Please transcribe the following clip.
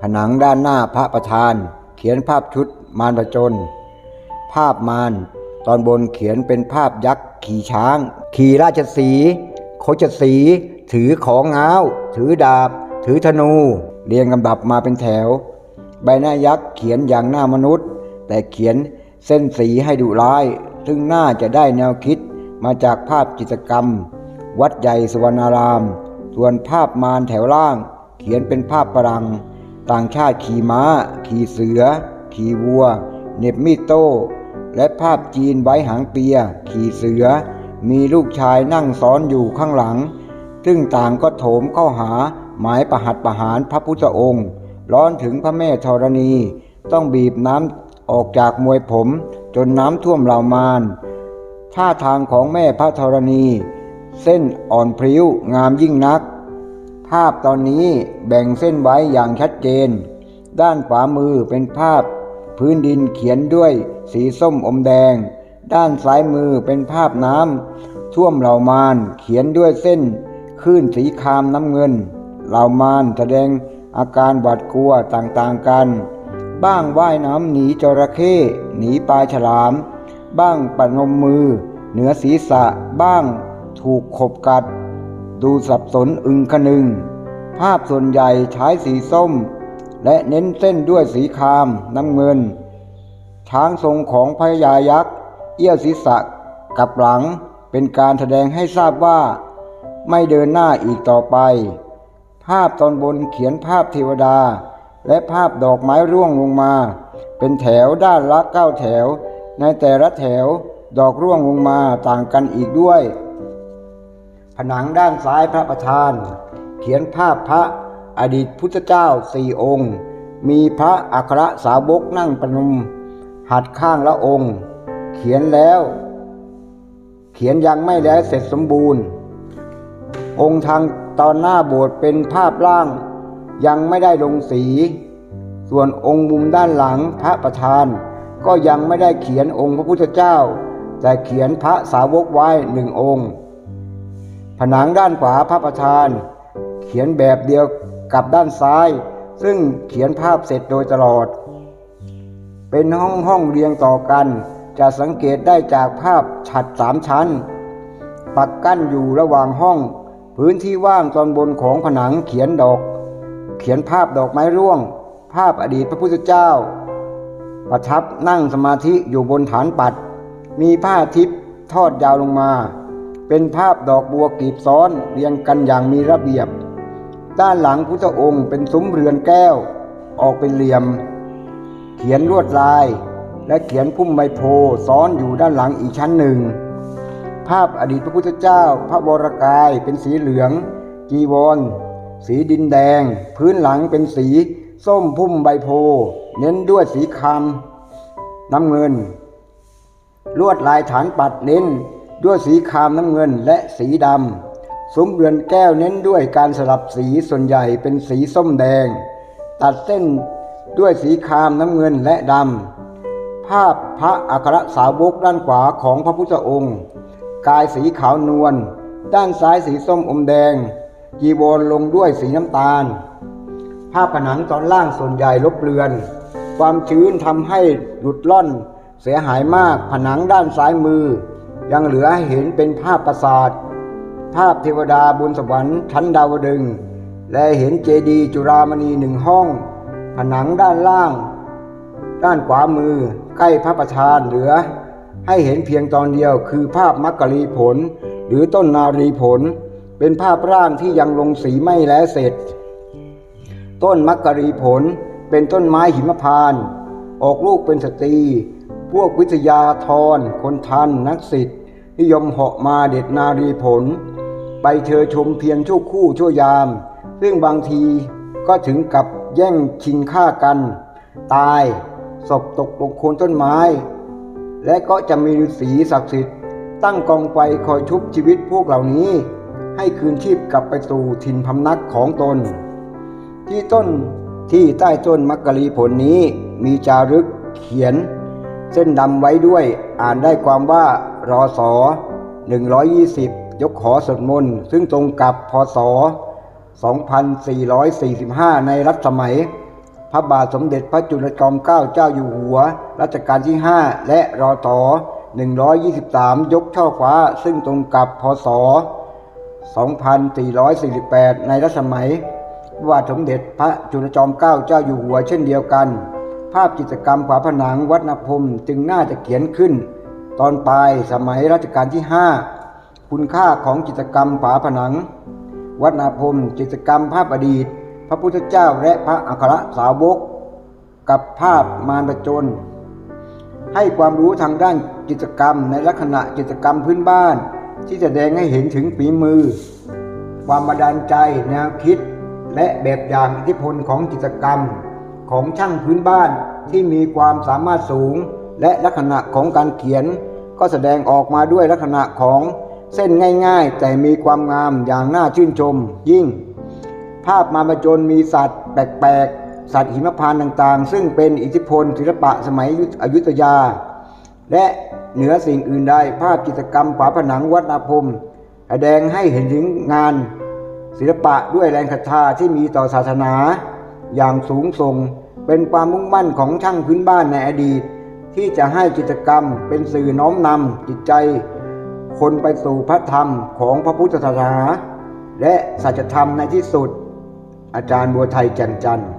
ผนังด้านหน้าพระประธาน เขียนภาพชุดมารผจญภาพมารตอนบนเขียนเป็นภาพยักษ์ขี่ช้าง ขี่ราชสีโคชสี ถือของเงาถือดาบ ถือธนู เรียงลำดับมาเป็นแถว ใบหน้ายักษ์เขียนอย่างหน้ามนุษย์ แต่เขียนเส้นสีให้ดุร้าย ซึ่งน่าจะได้แนวคิดมาจากภาพจิตรกรรม วัดใหญ่สวรรณาราม ส่วนภาพมารแถวล่าง เขียนเป็นภาพปรัง ต่างชาติขี่ม้า ขี่เสือ ขี่วัวเน็บมีดโต้ และภาพจีนไว้หางเปีย ขี่เสือ มีลูกชายนั่งซ้อนอยู่ข้างหลัง ซึ่งต่างก็โถมเข้าหาหมายประหัตประหารพระพุทธองค์ ร้อนถึงพระแม่ธรณี ต้องบีบน้ำออกจากมวยผม จนน้ำท่วมเหล่ามานท่าทางของแม่พระธรณี เส้นอ่อนพริ้วงามยิ่งนัก ภาพตอนนี้แบ่งเส้นไว้อย่างชัดเจน ด้านขวามือเป็นภาพ พื้นดินเขียนด้วยสีส้มอมแดง ด้านซ้ายมือเป็นภาพน้ำท่วมเหล่ามานเขียนด้วยเส้นคลื่นสีคามน้ำเงิน เหล่ามานแสดงอาการหวาดกลัวต่างๆกัน บ้างว่ายน้ำหนีจระเข้หนีปลาฉลาม บ้างปนมมือ เหนือศีรษะบ้างถูกขบกัด ดูสับสนอึงคนึง ภาพส่วนใหญ่ใช้สีส้ม และเน้นเส้นด้วยสีครามน้ำเงิน ช้างทรงของพญายักษ์ เอี้ยวศีรษะกับหลังเป็นการแสดงให้ทราบว่า ไม่เดินหน้าอีกต่อไป ภาพตอนบนเขียนภาพเทวดา และภาพดอกไม้ร่วงลงมา เป็นแถวด้านละเก้าแถว ในแต่ละแถวดอกร่วงลงมาต่างกันอีกด้วย ผนังด้านซ้ายพระประธาน เขียนภาพพระอดีตพุทธเจ้าสี่องค์ มีพระอัครสาวกนั่งประนม หัดข้างละองค์ เขียนแล้ว เขียนยังไม่แล้วเสร็จสมบูรณ์ องค์ทางตอนหน้าโบสถ์เป็นภาพร่าง ยังไม่ได้ลงสี ส่วนองค์มุมด้านหลังพระประธาน ก็ยังไม่ได้เขียนองค์พระพุทธเจ้า แต่เขียนพระสาวกไว้หนึ่งองค์ ผนังด้านขวาพระประธาน เขียนแบบเดียวกับด้านซ้าย ซึ่งเขียนภาพเสร็จโดยตลอด เป็นห้องห้องเรียงต่อกัน จะสังเกตได้จากภาพฉัดสามชั้น ปักกั้นอยู่ระหว่างห้อง พื้นที่ว่างตอนบนของผนังเขียนดอก เขียนภาพดอกไม้ร่วง ภาพอดีตพระพุทธเจ้า ประทับนั่งสมาธิอยู่บนฐานปัด มีผ้าทิพย์ทอดยาวลงมา เป็นภาพดอกบัวกลีบซ้อนเรียงกันอย่างมีระเบียบ ด้านหลังพุทธองค์เป็นซุ้มเรือนแก้ว ออกเป็นเหลี่ยม เขียนลวดลาย และเขียนพุ่มใบโพซ้อนอยู่ด้านหลังอีกชั้นหนึ่ง ภาพอดีตพระพุทธเจ้า พระวรกายเป็นสีเหลือง จีวร สีดินแดง พื้นหลังเป็นสี ส้มพุ่มใบโพ เน้นด้วยสีคำน้ำเงิน ลวดลายฐานปัดเน้น ด้วยสีครามน้ำเงินและสีดำซุ้มเรือนแก้วเน้นด้วยการสลับสีส่วนใหญ่เป็นสีส้มแดง ตัดเส้นด้วยสีครามน้ำเงินและดำภาพพระอัครสาวกด้านขวาของพระพุทธองค์ กายสีขาวนวลด้านซ้ายสีส้มอมแดงจีวรลงด้วยสีน้ำตาล ภาพผนังตอนล่างส่วนใหญ่ลบเลือน ความชื้นทำให้หลุดล่อน เสียหายมากผนังด้านซ้ายมือ ยังเหลือให้เห็นเป็นภาพปราสาท ภาพเทวดาบนสวรรค์ชั้นดาวดึง และเห็นเจดีย์จุฬามณีหนึ่งห้อง ผนังด้านล่าง ด้านขวามือใกล้พระประธานเหลือ ให้เห็นเพียงตอนเดียวคือภาพมักกะลีผล หรือต้นนารีผล เป็นภาพร่างที่ยังลงสีไม่แล้วเสร็จ ต้นมักกะรีผลเป็นต้นไม้หิมพานต์ออกลูกเป็นสตรี พวกวิทยาธรคนทันนักศิษย์ นิยมเหาะมาเด็ดนารีผล ไปเชอชมเพียงชั่วคู่ชั่วยาม ซึ่งบางทีก็ถึงกับแย่งชิงฆ่ากัน ตายศพตกลงโคนต้นไม้ และก็จะมีฤาษีศักดิ์สิทธิ์ ตั้งกองไฟคอยชุบชีวิตพวกเหล่านี้ ให้คืนชีพกลับไปสู่ถิ่นพำนักของตน ที่ต้นที่ใต้ต้นมักกะลีผลนี้มีจารึกเขียน เส้นดำไว้ด้วย อ่านได้ความว่ารอสอ120 ยกขอสวดมนต์ซึ่งตรงกับพศ 2445 ในรัชสมัย พระบาทสมเด็จพระจุลจอมเกล้าเจ้าอยู่หัว รัชกาลที่ 5 และรอต่อ123 ยกช่อฟ้าซึ่งตรงกับพศ 2448 ในรัชสมัยพระบาทสมเด็จพระจุลจอมเกล้าเจ้าอยู่หัวเช่นเดียวกัน ภาพจิตรกรรมฝาผนังวัดนพมจึงน่าจะเขียนขึ้น ตอนปลายสมัยรัชกาลที่ 5 คุณค่าของจิตรกรรมฝาผนัง วัดนาพมจิตรกรรมภาพอดีต พระพุทธเจ้าและพระอัครสาวก กับภาพมารประจน ให้ความรู้ทางด้านจิตรกรรมในลักษณะจิตรกรรมพื้นบ้าน ที่แสดงให้เห็นถึงฝีมือ ความบันดาลใจแนวคิด และแบบอย่างอิทธิพลของจิตรกรรม ของช่างพื้นบ้านที่มีความสามารถสูง และลักษณะของการเขียน ก็แสดงออกมาด้วยลักษณะของเส้นง่ายๆ แต่มีความงามอย่างน่าชื่นชมยิ่ง ภาพมาประจนมีสัตว์แปลกๆ สัตว์หิมพานต์ต่างๆ ซึ่งเป็นอิทธิพลศิลปะสมัยอยุธยา และเหนือสิ่งอื่นใดภาพจิตรกรรมฝาผนังวัดนาพรมแสดงให้เห็นถึงงานศิลปะด้วยแรงศรัทธาที่มีต่อศาสนา อย่างสูงส่ง เป็นความมุ่งมั่นของช่างพื้นบ้านในอดีต ที่จะให้กิจกรรมเป็นสื่อน้อมนำจิตใจ คนไปสู่พระธรรมของพระพุทธศาสนาและสัจธรรมในที่สุด อาจารย์บัวไทยแจ่มจันทร์